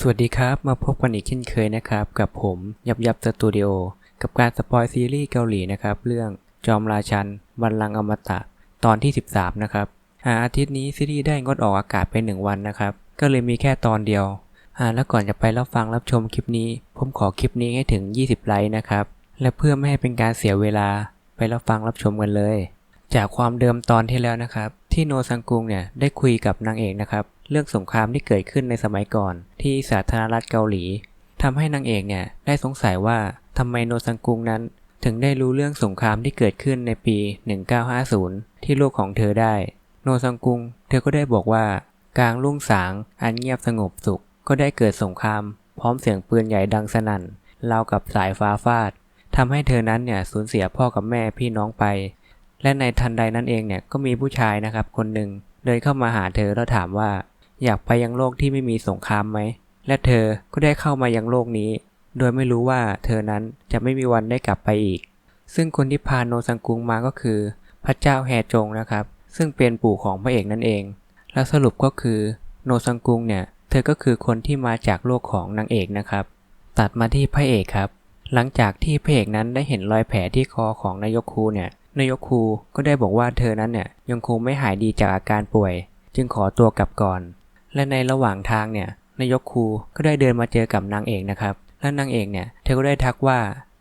สวัสดีครับ มาพบกันอีกเช่นเคยนะครับ กับผมยับยับสตูดิโอกับการสปอยซีรีส์เกาหลีนะครับ เรื่องจอมราชันบัลลังก์อมตะ ตอนที่ 13 นะครับอาอาทิตย์นี้ซีรีส์ได้งดออกอากาศไป 1 วันนะครับ ก็เลยมีแค่ตอนเดียวอ่าแล้วก่อนจะไปรับฟังรับชมคลิปนี้ ผมขอคลิปนี้ให้ถึง 20 ไลค์นะครับ และเพื่อไม่ให้เป็นการเสียเวลาไปรับฟังรับชมกันเลย จากความเดิมตอนที่แล้วนะครับ ที่โนซังกุงเนี่ยได้คุยกับนางเอกนะครับ เรื่องสงครามที่เกิดขึ้นในสมัยก่อนที่สาธารณรัฐเกาหลีทำให้นางเอกเนี่ยได้สงสัยว่าทำไมโนซังกุงนั้น ถึงได้รู้เรื่องสงครามที่เกิดขึ้นในปี 1950 ที่โลกของเธอได้ โนซังกุง เธอก็ได้บอกว่า กลางรุ่งสางอันเงียบสงบสุข ก็ได้เกิดสงคราม พร้อมเสียงปืนใหญ่ดังสนั่นราวกับสายฟ้าฟาดทำให้เธอนั้นเนี่ยสูญเสียพ่อกับแม่พี่น้องไป และในทันใดนั้นเองเนี่ยก็มีผู้ชายนะครับคนหนึ่งเดินเข้ามาหาเธอแล้วถามว่า อยากไปยังโลกที่ไม่มีสงครามไหม และเธอก็ได้เข้ามายังโลกนี้ โดยไม่รู้ว่าเธอนั้นจะไม่มีวันได้กลับไปอีก ซึ่งคนที่พาโนซังกุงมาก็คือ พระเจ้าแฮจงนะครับ ซึ่งเป็นปู่ของพระเอกนั่นเอง และสรุปก็คือโนซังกุงเนี่ย เธอก็คือคนที่มาจากโลกของนางเอกนะครับ ตัดมาที่พระเอกครับ หลังจากที่พระเอกนั้นได้เห็นรอยแผลที่คอของนายกคูเนี่ย นายกคูก็ได้บอกว่าเธอนั้นเนี่ยยังคงไม่หายดีจากอาการป่วย จึงขอตัวกลับก่อน และในระหว่างทางเนี่ยนายกคูก็ได้เดินมาเจอกับนางเอกนะครับ และนางเอกเนี่ยเธอก็ได้ทักว่า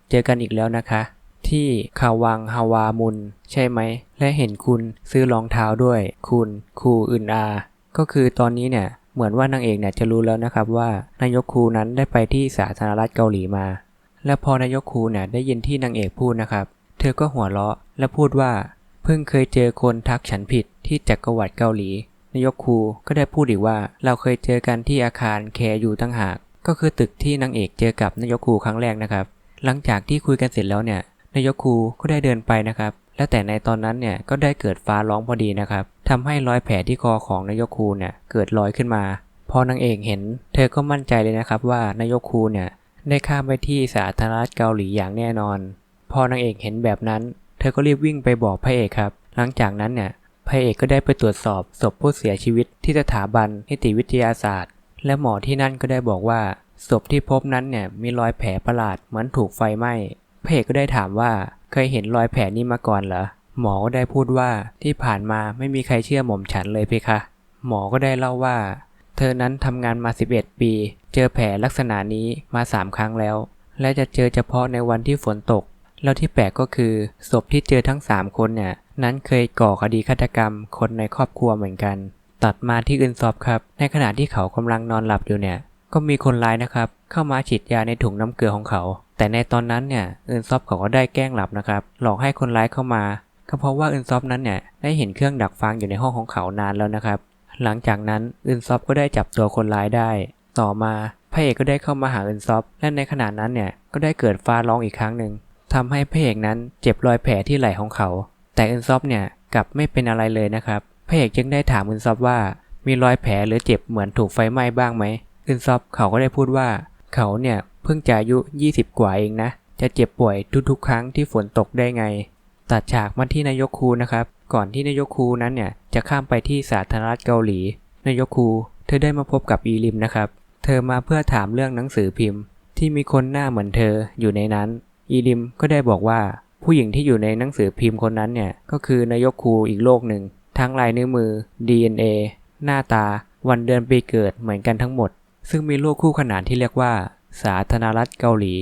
เจอกันอีกแล้วนะคะ ที่คาวังฮาวามุน ใช่ไหม และเห็นคุณซื้อรองเท้าด้วย คุณคูอึนอา ก็คือตอนนี้เนี่ยเหมือนว่านางเอกเนี่ยจะรู้แล้วนะครับว่านายกคูนั้นได้ไปที่สาธารณรัฐเกาหลีมา และพอนายกคูเนี่ยได้ยินที่นางเอกพูดนะครับ เธอก็หัวเราะและพูดว่า เพิ่งเคยเจอคนทักฉันผิดที่จักรวรรดิเกาหลี นายกคูก็ได้พูดอีกว่าเราเคยเจอกันที่อาคารแคร์อยู่ตั้งหาก ก็คือตึกที่นางเอกเจอกับนายกคูครั้งแรกนะครับ หลังจากที่คุยกันเสร็จแล้วเนี่ยนายกคูก็ได้เดินไปนะครับ และแต่ในตอนนั้นเนี่ยก็ได้เกิดฟ้าร้องพอดีนะครับทำให้รอยแผลที่คอของนายกคูเนี่ยเกิดรอยขึ้นมา พอนางเอกเห็น เธอก็มั่นใจเลยนะครับว่านายกคูเนี่ยได้ข้ามไปที่สาธารณรัฐเกาหลีอย่างแน่นอน พอนางเอกเห็นแบบนั้น เธอก็รีบวิ่งไปบอกพระเอกครับ หลังจากนั้นเนี่ย พระเอกก็ได้ไปตรวจสอบศพผู้เสียชีวิตที่สถาบันนิติวิทยาศาสตร์ และหมอที่นั่นก็ได้บอกว่าศพที่พบนั้นเนี่ยมีรอยแผลประหลาดเหมือนถูกไฟไหม้พระเอกก็ได้ถามว่าเคยเห็นรอยแผลนี้มาก่อนเหรอหมอก็ได้พูดว่าที่ผ่านมาไม่มีใครเชื่อหม่อมฉันเลยเพคะ หมอก็ได้เล่าว่า เธอนั้นทำงานมา 11 ปี เจอแผลลักษณะนี้มา 3 ครั้งแล้ว และจะเจอเฉพาะในวันที่ฝนตก แล้วที่แปลกก็คือศพที่เจอทั้ง 3 คนเนี่ย นั้นเคยก่อคดีฆาตกรรมคนในครอบครัวเหมือนกัน ตัดมาที่อื่นซอบครับ ในขณะที่เขากำลังนอนหลับอยู่เนี่ย ก็มีคนร้ายนะครับ เข้ามาฉีดยาในถุงน้ำเกลือของเขา แต่ในตอนนั้นเนี่ยเอินซอฟเขาก็ได้แกล้งหลับนะครับ หลอกให้คนร้ายเข้ามาก็เพราะว่าอินซอฟนั้นเนี่ยได้เห็นเครื่องดักฟังอยู่ในห้องของเขานานแล้วนะครับ หลังจากนั้นอินซอฟก็ได้จับตัวคนร้ายได้ ต่อมาพระเอกก็ได้เข้ามาหาอินซอฟและในขณะนั้นเนี่ยก็ได้เกิดฟ้าร้องอีกครั้งหนึ่งทำให้พระเอกนั้นเจ็บรอยแผลที่ไหล่ของเขา แต่อินซอฟเนี่ยกลับไม่เป็นอะไรเลยนะครับพระเอกจึงได้ถามอินซอฟว่ามีรอยแผลหรือเจ็บเหมือนถูกไฟไหม้บ้างไหมอินซอฟเขาก็ได้พูดว่า เขาเนี่ยเพิ่งจะอายุ 20 กว่าเองนะ จะเจ็บป่วยทุกๆ ครั้งที่ฝนตกได้ไง ตัดฉากมาที่นายกคูนะครับ ก่อนที่นายกคูนั้นเนี่ยจะข้ามไปที่สาธารณรัฐเกาหลี นายกคูเธอได้มาพบกับอีลิมนะครับ เธอมาเพื่อถามเรื่องหนังสือพิมพ์ ที่มีคนหน้าเหมือนเธออยู่ในนั้น อีลิมก็ได้บอกว่า ผู้หญิงที่อยู่ในหนังสือพิมพ์คนนั้นเนี่ย ก็คือนายกคูอีกโลกหนึ่ง ทั้งลายนิ้วมือ DNA หน้าตา วันเดือนปีเกิดเหมือนกันทั้งหมด ซึ่งมีโลกคู่ขนานที่เรียกว่า สาธารณรัฐเกาหลี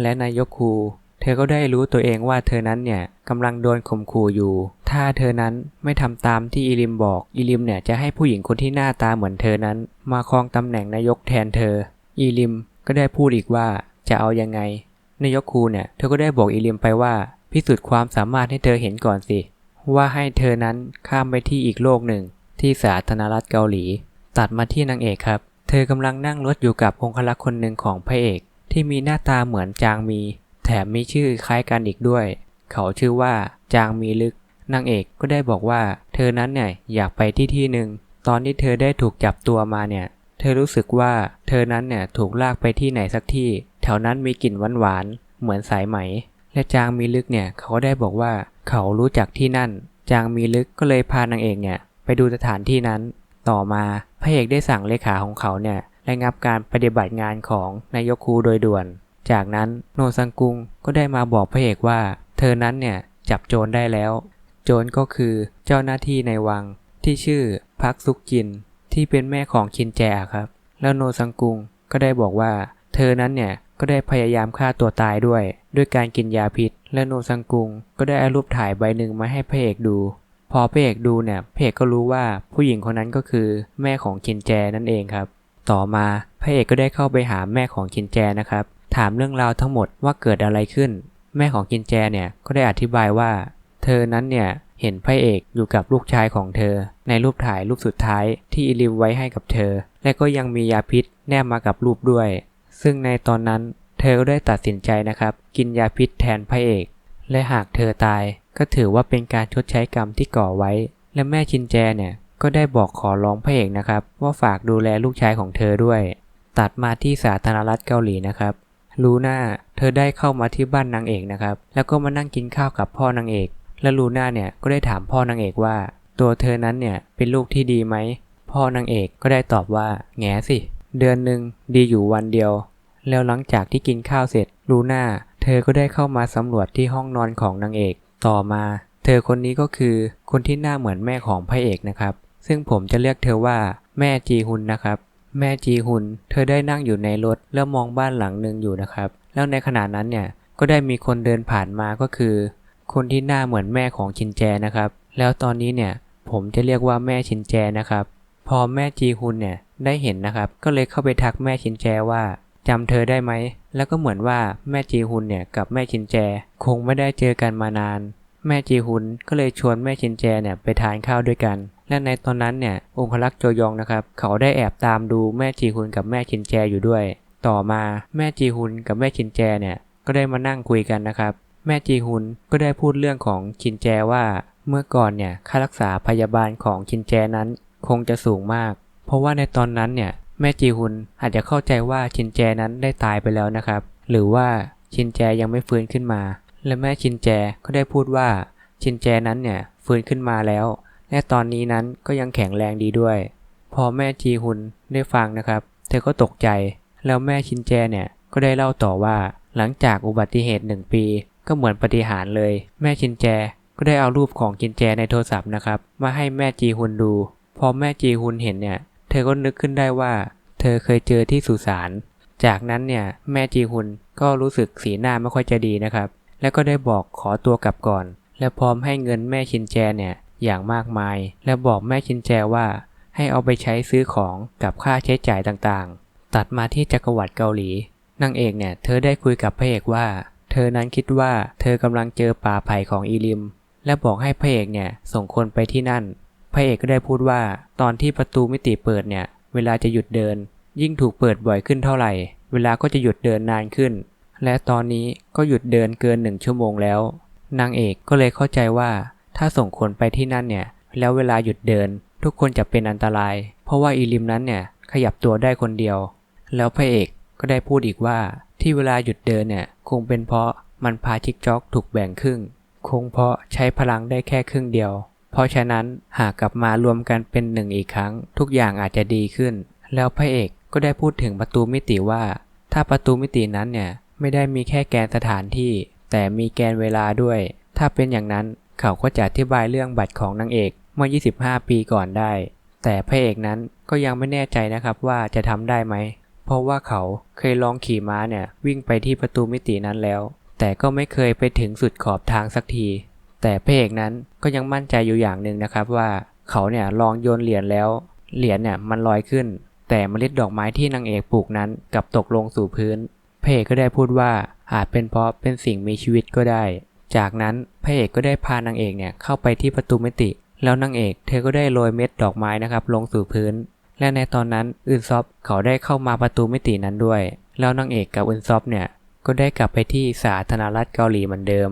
และนายกคูเธอก็ได้รู้ตัวเองว่าเธอนั้นเนี่ยกำลังโดนข่มขู่อยู่ ถ้าเธอนั้นไม่ทำตามที่อีลิมบอกอีลิมเนี่ยจะให้ผู้หญิงคนที่หน้าตาเหมือนเธอนั้น มาครองตำแหน่งนายกแทนเธออีลิมก็ได้พูดอีกว่าจะเอายังไง นายกคูเนี่ยเธอก็ได้บอกอีลิมไปว่า พิสูจน์ความสามารถให้เธอเห็นก่อนสิ ว่าให้เธอนั้นข้ามไปที่อีกโลกหนึ่ง ที่สาธารณรัฐเกาหลี ตัดมาที่นางเอกครับ เธอกำลังนั่งรถอยู่กับองคลักษ์คนหนึ่งของพระเอก ที่มีหน้าตาเหมือนจางมี แถมมีชื่อคล้ายกันอีกด้วย เขาชื่อว่าจางมีลึกนางเอกก็ได้บอกว่า เธอนั้นเนี่ยอยากไปที่ที่หนึ่งตอนที่เธอได้ถูกจับตัวมาเนี่ย เธอรู้สึกว่าเธอนั้นเนี่ยถูกลากไปที่ไหนสักที่ แถวนั้นมีกลิ่นหวานๆเหมือนสายไหม และจางมีลึกเนี่ยเขาก็ได้บอกว่าเขารู้จักที่นั่น จางมีลึกก็เลยพานางเอกเนี่ยไปดูสถานที่นั้น ต่อมาพระเอกได้สั่งเลขาของเขาเนี่ยระงับการปฏิบัติงานของนายกคูโดยด่วน จากนั้นโนซังกุงก็ได้มาบอกพระเอกว่า เธอนั้นเนี่ยจับโจรได้แล้ว โจรก็คือเจ้าหน้าที่ในวังที่ชื่อพักซุกจิน ที่เป็นแม่ของคินแจครับ แล้วโนซังกุงก็ได้บอกว่า เธอนั้นเนี่ย ก็ได้พยายามฆ่าตัวตายด้วย ด้วยการกินยาพิษ และโนซังกุง ก็ได้เอารูปถ่ายใบหนึ่งมาให้พระเอกดู พอพระเอกดูเนี่ยพระเอกก็รู้ว่าผู้หญิงคนนั้นก็คือแม่ของคินแจนั่นเองครับ ต่อมาพระเอกก็ได้เข้าไปหาแม่ของคินแจนะครับ ถามเรื่องราวทั้งหมดว่าเกิดอะไรขึ้น แม่ของคินแจเนี่ยก็ได้อธิบายว่า เธอนั้นเนี่ยเห็นพระเอกอยู่กับลูกชายของเธอ ในรูปถ่ายรูปสุดท้ายที่อีลิมไว้ให้กับเธอ และก็ยังมียาพิษแนบมากับรูปด้วย ซึ่งในตอนนั้นเธอก็ได้ตัดสินใจนะครับ กินยาพิษแทนพระเอก และหากเธอตายก็ถือว่าเป็นการชดใช้กรรมที่ก่อไว้ และแม่ชินแจเนี่ยก็ได้บอกขอร้องพระเอกนะครับ ว่าฝากดูแลลูกชายของเธอด้วย ตัดมาที่สาธารณรัฐเกาหลีนะครับลูน่าเธอได้เข้ามาที่บ้านนางเอกนะครับ แล้วก็มานั่งกินข้าวกับพ่อนางเอก และลูน่าเนี่ยก็ได้ถามพ่อนางเอกว่า ตัวเธอนั้นเนี่ยเป็นลูกที่ดีไหมพ่อนางเอกก็ได้ตอบว่าแง่สิ เดือนหนึ่งดีอยู่วันเดียว แล้วหลังจากที่กินข้าวเสร็จลูน่าเธอก็ได้เข้ามาสำรวจที่ห้องนอนของนางเอกต่อมา เธอคนนี้ก็คือคนที่หน้าเหมือนแม่ของพระเอกนะครับ ซึ่งผมจะเรียกเธอว่าแม่จีฮุนนะครับ แม่จีฮุนเธอได้นั่งอยู่ในรถแล้วมองบ้านหลังหนึ่งอยู่นะครับ แล้วในขณะนั้นเนี่ยก็ได้มีคนเดินผ่านมาก็คือ คนที่หน้าเหมือนแม่ของชินแจนะครับ แล้วตอนนี้เนี่ยผมจะเรียกว่าแม่ชินแจนะครับ พอแม่จีฮุนเนี่ยได้เห็นนะครับ ก็เลยเข้าไปทักแม่ชินแจว่าจำเธอได้ไหม แล้วก็เหมือนว่าแม่จีฮุนเนี่ยกับแม่ชินแจ คงไม่ได้เจอกันมานาน แม่จีฮุนก็เลยชวนแม่ชินแจเนี่ยไปทานข้าวด้วยกัน และในตอนนั้นเนี่ยองคลักษ์โจยองนะครับ เขาได้แอบตามดูแม่จีฮุนกับแม่ชินแจอยู่ด้วย ต่อมาแม่จีฮุนกับแม่ชินแจเนี่ยก็ได้มานั่งคุยกันนะครับ แม่จีฮุนก็ได้พูดเรื่องของชินแจว่า เมื่อก่อนเนี่ยค่ารักษาพยาบาลของชินแจนั้น คงจะสูงมาก เพราะว่าในตอนนั้นเนี่ยแม่จีฮุนอาจจะเข้าใจว่าชินแจนั้นได้ตายไปแล้วนะครับ หรือว่าชินแจยังไม่ฟื้นขึ้นมา และแม่ชินแจก็ได้พูดว่าชินแจนั้นเนี่ยฟื้นขึ้นมาแล้วและตอนนี้นั้นก็ยังแข็งแรงดีด้วย พอแม่จีฮุนได้ฟังนะครับ เธอก็ตกใจ แล้วแม่ชินแจเนี่ยก็ได้เล่าต่อว่า หลังจากอุบัติเหตุหนึ่งปี ก็เหมือนปฏิหารเลย แม่ชินแจก็ได้เอารูปของชินแจในโทรศัพท์นะครับ มาให้แม่จีฮุนดู พอแม่จีฮุนเห็นเนี่ย เธอก็นึกขึ้นได้ว่า เธอเคยเจอที่สุสาน จากนั้นเนี่ยแม่จีฮุนก็รู้สึกสีหน้าไม่ค่อยจะดีนะครับ แล้วก็ได้บอกขอตัวกลับก่อน และพร้อมให้เงินแม่ชินแจเนี่ยอย่างมากมาย และบอกแม่ชินแจว่าให้เอาไปใช้ซื้อของกับค่าใช้จ่ายต่างๆ ตัดมาที่จักรวรรดิเกาหลีนางเอกเนี่ย เธอได้คุยกับพระเอกว่า เธอนั้นคิดว่าเธอกำลังเจอป่าไผ่ของอีลิม และบอกให้พระเอกเนี่ยส่งคนไปที่นั่น พระเอกก็ได้พูดว่า ตอนที่ประตูมิติเปิดเนี่ย เวลาจะหยุดเดิน ยิ่งถูกเปิดบ่อยขึ้นเท่าไหร่ เวลาก็จะหยุดเดินนานขึ้น และตอนนี้ก็หยุดเดินเกินหนึ่งชั่วโมงแล้ว นางเอกก็เลยเข้าใจว่า ถ้าส่งคนไปที่นั่นเนี่ย แล้วเวลาหยุดเดิน ทุกคนจะเป็นอันตราย เพราะว่าอีลิมนั้นเนี่ยขยับตัวได้คนเดียว แล้วพระเอกก็ได้พูดอีกว่า ที่เวลาหยุดเดินเนี่ยคงเป็นเพราะมันพาชิกจ็อกถูกแบ่งครึ่ง คงเพราะใช้พลังได้แค่ครึ่งเดียว เพราะฉะนั้นหากกลับมารวมกันเป็นหนึ่งอีกครั้ง ทุกอย่างอาจจะดีขึ้น แล้วพระเอกก็ได้พูดถึงประตูมิติว่า ถ้าประตูมิตินั้นเนี่ยไม่ได้มีแค่แกนสถานที่ แต่มีแกนเวลาด้วย ถ้าเป็นอย่างนั้นเขาก็จะอธิบายเรื่องบัตรของนางเอกเมื่อ 25 ปีก่อนได้ แต่พระเอกนั้นก็ยังไม่แน่ใจนะครับว่าจะทำได้ไหม เพราะว่าเขาเคยลองขี่ม้าเนี่ยวิ่งไปที่ประตูมิตินั้นแล้ว แต่ก็ไม่เคยไปถึงสุดขอบทางสักที แต่พระเอกนั้นก็ยังมั่นใจอยู่อย่างหนึ่งนะครับว่าเขาเนี่ยลองโยนเหรียญแล้ว เหรียญเนี่ยมันลอยขึ้น แต่เมล็ดดอกไม้ที่นางเอกปลูกนั้นกลับตกลงสู่พื้นพระเอกก็ได้พูดว่าอาจเป็นเพราะเป็นสิ่งมีชีวิตก็ได้ จากนั้นพระเอกก็ได้พานางเอกเนี่ยเข้าไปที่ประตูมิติ แล้วนางเอกเธอก็ได้โรยเม็ดดอกไม้นะครับลงสู่พื้น และในตอนนั้นอึนซอฟเขาได้เข้ามาประตูมิตินั้นด้วย แล้วนางเอกกับอึนซอฟเนี่ยก็ได้กลับไปที่สาธารณรัฐเกาหลีเหมือนเดิม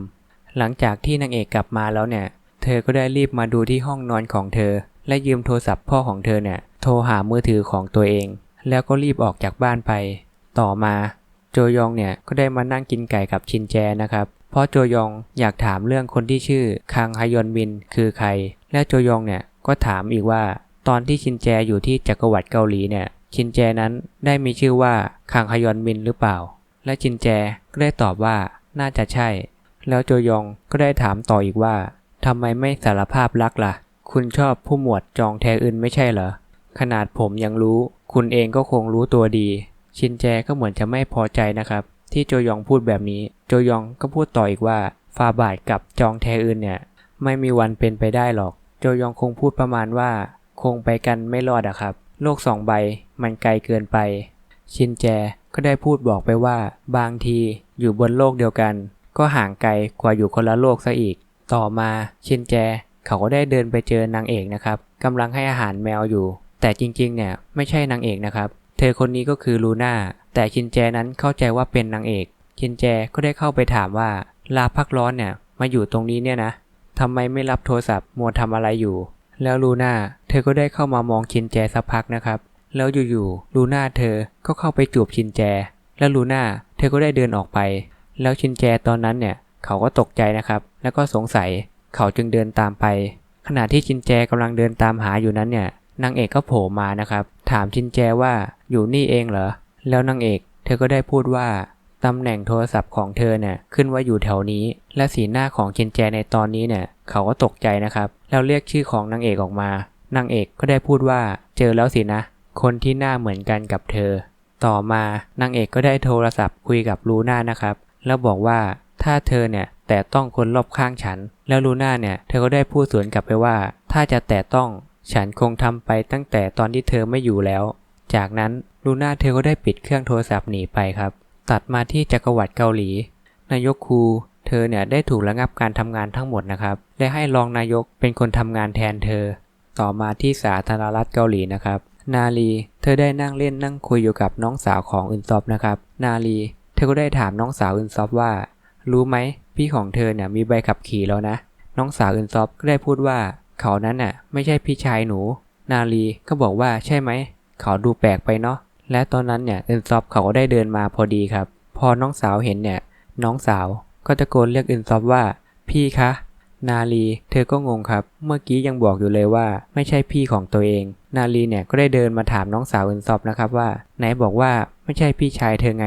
หลังจากที่นางเอกกลับมาแล้วเนี่ย เธอก็ได้รีบมาดูที่ห้องนอนของเธอ และยืมโทรศัพท์พ่อของเธอเนี่ย โทรหามือถือของตัวเอง แล้วก็รีบออกจากบ้านไป ต่อมาโจยองเนี่ยก็ได้มานั่งกินไก่กับชินแจนะครับ เพราะโจยองอยากถามเรื่องคนที่ชื่อคังฮยอนบินคือใคร และโจยองเนี่ยก็ถามอีกว่า ตอนที่ชินแจอยู่ที่จักรวรรดิเกาหลีเนี่ย ชินแจนั้นได้มีชื่อว่าคังฮยอนมินหรือเปล่า และชินแจก็ได้ตอบว่าน่าจะใช่ แล้วโจยองก็ได้ถามต่ออีกว่าทำไมไม่สารภาพรักล่ะ คุณชอบผู้หมวดจองแทอึนไม่ใช่เหรอ ขนาดผมยังรู้ คุณเองก็คงรู้ตัวดี ชินแจก็เหมือนจะไม่พอใจนะครับ ที่โจยองพูดแบบนี้ โจยองก็พูดต่ออีกว่า ฟาบาทกับจองแทอึนเนี่ย ไม่มีวันเป็นไปได้หรอก โจยองคงพูดประมาณว่า คงไปกันไม่รอดอะครับ โลกสองใบมันไกลเกินไป ชินแจก็ได้พูดบอกไปว่า บางทีอยู่บนโลกเดียวกัน ก็ห่างไกลกว่าอยู่คนละโลกซะอีก ต่อมาชินแจ เขาก็ได้เดินไปเจอนางเอกนะครับกำลังให้อาหารแมวอยู่ แต่จริงๆ เนี่ยไม่ใช่นางเอกนะครับ เธอคนนี้ก็คือลูน่า แต่ชินแจนั้นเข้าใจว่าเป็นนางเอก ชินแจก็ได้เข้าไปถามว่า ลาพักร้อนเนี่ยมาอยู่ตรงนี้เนี่ยนะทำไมไม่รับโทรศัพท์มัวทำอะไรอยู่ แล้วลูน่าเธอก็ได้เข้ามามองชินแจสักพักนะครับ แล้วอยู่ๆลูน่าเธอก็เข้าไปจูบชินแจ แล้วลูน่าเธอก็ได้เดินออกไป แล้วชินแจตอนนั้นเนี่ยเขาก็ตกใจนะครับ แล้วก็สงสัยเขาจึงเดินตามไป ขณะที่ชินแจกำลังเดินตามหาอยู่นั้นเนี่ยนางเอกก็โผล่มานะครับ ถามชินแจว่าอยู่นี่เองเหรอ แล้วนางเอกเธอก็ได้พูดว่าตำแหน่งโทรศัพท์ของเธอเนี่ยขึ้นว่าอยู่แถวนี้ และสีหน้าของชินแจในตอนนี้เนี่ยเขาก็ตกใจนะครับ แล้วเรียกชื่อของนางเอกออกมานางเอกก็ได้พูดว่าเจอแล้วสินะ คนที่หน้าเหมือนกันกับเธอ ต่อมานางเอกก็ได้โทรศัพท์คุยกับลูน่านะครับ แล้วบอกว่าถ้าเธอเนี่ยแต่ต้องคนรอบข้างฉัน แล้วลูน่าเนี่ยเธอก็ได้พูดสวนกลับไปว่า ถ้าจะแต่ต้องฉันคงทำไปตั้งแต่ตอนที่เธอไม่อยู่แล้ว จากนั้นลูน่าเธอก็ได้ปิดเครื่องโทรศัพท์หนีไปครับ ตัดมาที่จักรวรรดิเกาหลี นายกคูเธอเนี่ยได้ถูกระงับการทำงานทั้งหมดนะครับ และให้รองนายกเป็นคนทำงานแทนเธอ ต่อมาที่สาธารณรัฐเกาหลีนะครับ นาลี เธอได้นั่งเล่นนั่งคุยอยู่กับน้องสาวของอึนซอฟนะครับ นาลี เธอก็ได้ถามน้องสาวอึนซอฟว่า รู้ไหมพี่ของเธอเนี่ยมีใบขับขี่แล้วนะ น้องสาวอึนซอฟก็ได้พูดว่า เขานั้นน่ะไม่ใช่พี่ชายหนู นาลีก็บอกว่าใช่ไหม เขาดูแปลกไปเนาะ และตอนนั้นเนี่ยอึนซอฟเขาก็ได้เดินมาพอดีครับ พอน้องสาวเห็นเนี่ย น้องสาวก็ตะโกนเรียกอึนซอฟว่า พี่คะ นาลีเธอก็งงครับ เมื่อกี้ยังบอกอยู่เลยว่า ไม่ใช่พี่ของตัวเอง นาลีเนี่ยก็ได้เดินมาถามน้องสาวอึนซอฟนะครับว่า ไหนบอกว่าไม่ใช่พี่ชายเธอไง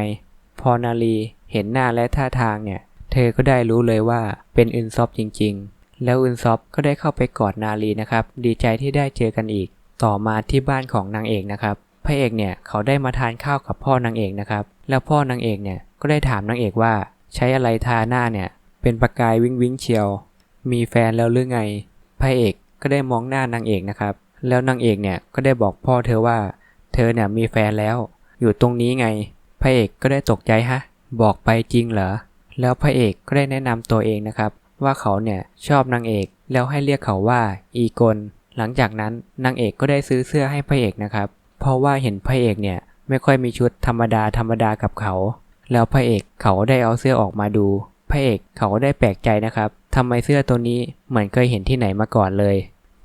พอนาลีเห็นหน้าและท่าทางเนี่ย เธอก็ได้รู้เลยว่าเป็นอึนซอฟจริง ๆ แล้วอึนซอฟก็ได้เข้าไปกอดนาลีนะครับ ดีใจที่ได้เจอกันอีก ต่อมาที่บ้านของนางเอกนะครับ พระเอกเนี่ยเขาได้มาทานข้าวกับพ่อนางเอกนะครับ แล้วพ่อนางเอกเนี่ยก็ได้ถามนางเอกว่าใช้อะไรทาหน้าเนี่ย เป็นประกายวิ้งวิ้งเชียว มีแฟนแล้วหรือไง พระเอกก็ได้มองหน้านางเอกนะครับ แล้วนางเอกเนี่ยก็ได้บอกพ่อเธอว่า เธอเนี่ยมีแฟนแล้ว อยู่ตรงนี้ไง ระเอกก็ได้ตกใจฮะ บอกไปจริงเหรอ แล้วพระเอกก็ได้แนะนำตัวเองนะครับ ว่าเขาเนี่ยชอบนางเอกแล้วให้เรียกเขาว่าอีกลหลังจากนั้นนางเอกก็ได้ซื้อเสื้อให้พระเอกนะครับ เพราะว่าเห็นพระเอกเนี่ยไม่ค่อยมีชุดธรรมดาธรรมดากับเขา แล้วพระเอกเขาได้เอาเสื้อออกมาดู พระเอกเขาก็ได้แปลกใจนะครับทำไมเสื้อตัวนี้เหมือนเคยเห็นที่ไหนมาก่อนเลย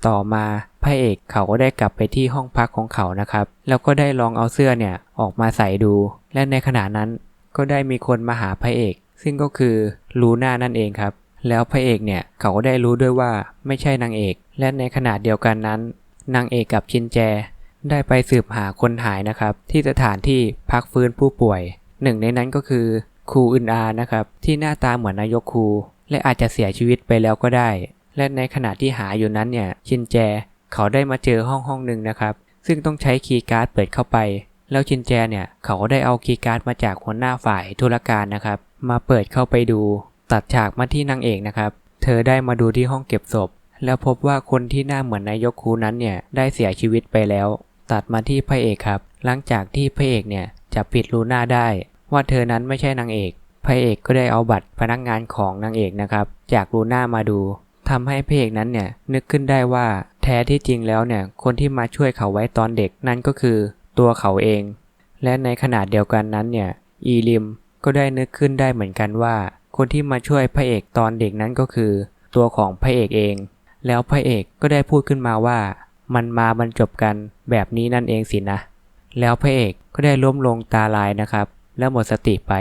ต่อมาพระเอกเขาก็ได้กลับไปที่ห้องพักของเขานะครับ แล้วก็ได้ลองเอาเสื้อเนี่ยออกมาใส่ดู และในขณะนั้นก็ได้มีคนมาหาพระเอก ซึ่งก็คือลูน่านั่นเองครับ แล้วพระเอกเนี่ยเขาก็ได้รู้ด้วยว่าไม่ใช่นางเอก และในขณะเดียวกันนั้น นางเอกกับชินแจ ได้ไปสืบหาคนหายนะครับ ที่สถานที่พักฟื้นผู้ป่วย หนึ่งในนั้นก็คือครูอึนอานะครับ ที่หน้าตาเหมือนนายกครู และอาจจะเสียชีวิตไปแล้วก็ได้ และในขณะที่หาอยู่นั้นเนี่ยชินแจ เขาได้มาเจอห้องห้องหนึ่งนะครับ ซึ่งต้องใช้คีย์การ์ดเปิดเข้าไป แล้วชินแจเนี่ยเขาก็ได้เอาคีย์การ์ดมาจากหัวหน้าฝ่ายธุรการนะครับ มาเปิดเข้าไปดู ตัดฉากมาที่นางเอกนะครับ เธอได้มาดูที่ห้องเก็บศพ แล้วพบว่าคนที่หน้าเหมือนนายกคูนั้นเนี่ยได้เสียชีวิตไปแล้ว ตัดมาที่พระเอกครับ หลังจากที่พระเอกเนี่ยจับผิดลูน่าได้ ว่าเธอนั้นไม่ใช่นางเอกพระเอกก็ได้เอาบัตรพนักงานของนางเอกนะครับ จากลูน่ามาดูทำให้พระเอกนั้นเนี่ยนึกขึ้นได้ว่าแท้ที่จริงแล้วเนี่ยคนที่มาช่วยเขาไว้ตอนเด็กนั่นก็คือ ตัวเขาเอง และในขณะเดียวกันนั้นเนี่ย อีลิมก็ได้นึกขึ้นได้เหมือนกันว่า คนที่มาช่วยพระเอกตอนเด็กนั้นก็คือ ตัวของพระเอกเอง แล้วพระเอกก็ได้พูดขึ้นมาว่า มันมาบรรจบกันแบบนี้นั่นเองสินะ แล้วพระเอกก็ได้ล้มลงตาลายนะครับ แล้วหมดสติไป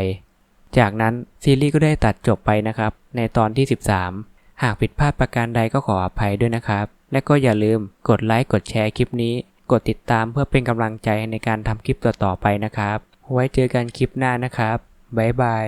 จากนั้นซีรีส์ก็ได้ตัดจบไปนะครับ ในตอนที่ 13 หากผิดพลาดประการใดก็ขออภัยด้วยนะครับ และก็อย่าลืมกดไลค์กดแชร์คลิปนี้ กดติดตามเพื่อเป็นกำลังใจในการทำคลิปต่อๆไปนะครับ ไว้เจอกันคลิปหน้านะครับ บ๊ายบาย